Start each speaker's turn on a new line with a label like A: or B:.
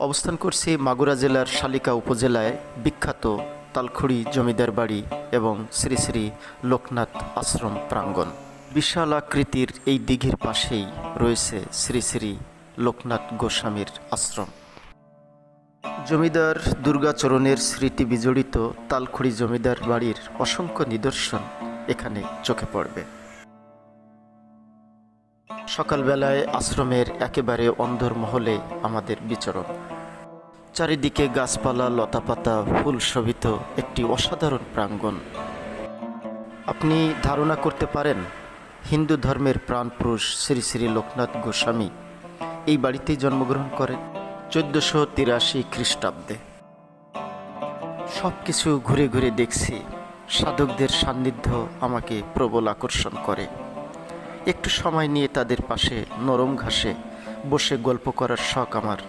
A: অবস্থান করছি মাগুরা জেলার শালিকা উপজেলায় বিখ্যাত তালখুড়ি জমিদার বাড়ি এবং শ্রী শ্রী লোকনাথ আশ্রম প্রাঙ্গণ। বিশাল আকৃতির এই দিঘির পাশেই রয়েছে শ্রী শ্রী লোকনাথ গোস্বামীর আশ্রম। জমিদার দুর্গাচরণের স্মৃতি বিজড়িত তালখুড়ি জমিদার বাড়ির অসংখ্য নিদর্শন এখানে চোখে পড়বে। সকালবেলায় আশ্রমের একেবারে অন্ধর মহলে আমাদের বিচরণ। চারিদিকে গাছপালা, লতাপাতা, ফুল শোভিত একটি অসাধারণ প্রাঙ্গণ। আপনি ধারণা করতে পারেন, হিন্দু ধর্মের প্রাণপুরুষ শ্রী শ্রী লোকনাথ গোস্বামী এই বাড়িতেই জন্মগ্রহণ করেন চোদ্দশো তিরাশি খ্রিস্টাব্দে। সব কিছু ঘুরে ঘুরে দেখছি, সাধকদের সান্নিধ্য আমাকে প্রবল আকর্ষণ করে। একটু সময় নিয়ে তাদের পাশে নরম ঘাসে বসে গল্প করার শখ আমার।